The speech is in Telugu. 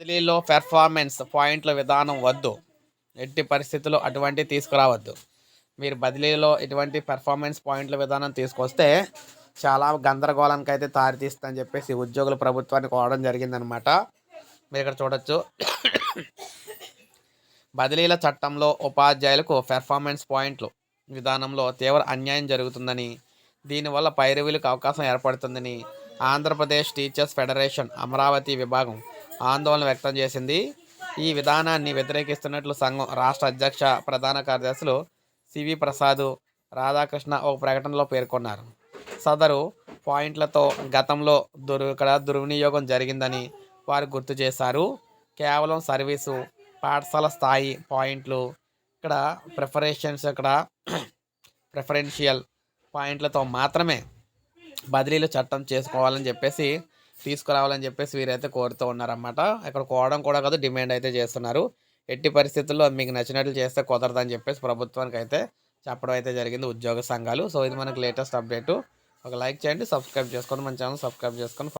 బదిలీలో పెర్ఫార్మెన్స్ పాయింట్ల విధానం వద్దు. ఎట్టి పరిస్థితుల్లో అటువంటి తీసుకురావద్దు. మీరు బదిలీలో ఎటువంటి పెర్ఫార్మెన్స్ పాయింట్ల విధానం తీసుకొస్తే చాలా గందరగోళానికి అయితే తారితీస్తుందని చెప్పేసి ఉద్యోగులు ప్రభుత్వాన్ని కోవడం జరిగిందనమాట మీరు ఇక్కడ చూడొచ్చు. బదిలీల చట్టంలో ఉపాధ్యాయులకు పెర్ఫార్మెన్స్ పాయింట్లు విధానంలో తీవ్ర అన్యాయం జరుగుతుందని దీనివల్ల పైరవీలకు అవకాశం ఏర్పడుతుందని ఆంధ్రప్రదేశ్ టీచర్స్ ఫెడరేషన్ అమరావతి విభాగం ఆందోళన వ్యక్తం చేసింది. ఈ విధానాన్ని వ్యతిరేకిస్తున్నట్లు సంఘం రాష్ట్ర అధ్యక్ష ప్రధాన కార్యదర్శులు సివి ప్రసాద్ రాధాకృష్ణ ఒక ప్రకటనలో పేర్కొన్నారు. సదరు పాయింట్లతో గతంలో దుర్ ఇక్కడ దుర్వినియోగం జరిగిందని వారు గుర్తు చేశారు. కేవలం సర్వీసు పాఠశాల స్థాయి పాయింట్లు ఇక్కడ ప్రిఫరేషన్స్ ఇక్కడ ప్రిఫరెన్షియల్ పాయింట్లతో మాత్రమే బదిలీలు చట్టం చేసుకోవాలని చెప్పేసి తీసుకురావాలని చెప్పేసి వీరైతే కోరుతూ ఉన్నారన్నమాట. ఇక్కడ కోవడం కూడా కాదు డిమాండ్ అయితే చేస్తున్నారు. ఎట్టి పరిస్థితుల్లో మీకు నచ్చినట్లు చేస్తే కుదరదని చెప్పేసి ప్రభుత్వానికి అయితే చెప్పడం అయితే జరిగింది ఉద్యోగ సంఘాలు. సో ఇది మనకు లేటెస్ట్ అప్డేటు. ఒక లైక్ చేయండి సబ్స్క్రైబ్ చేసుకోండి మన ఛానల్ సబ్స్క్రైబ్ చేసుకొని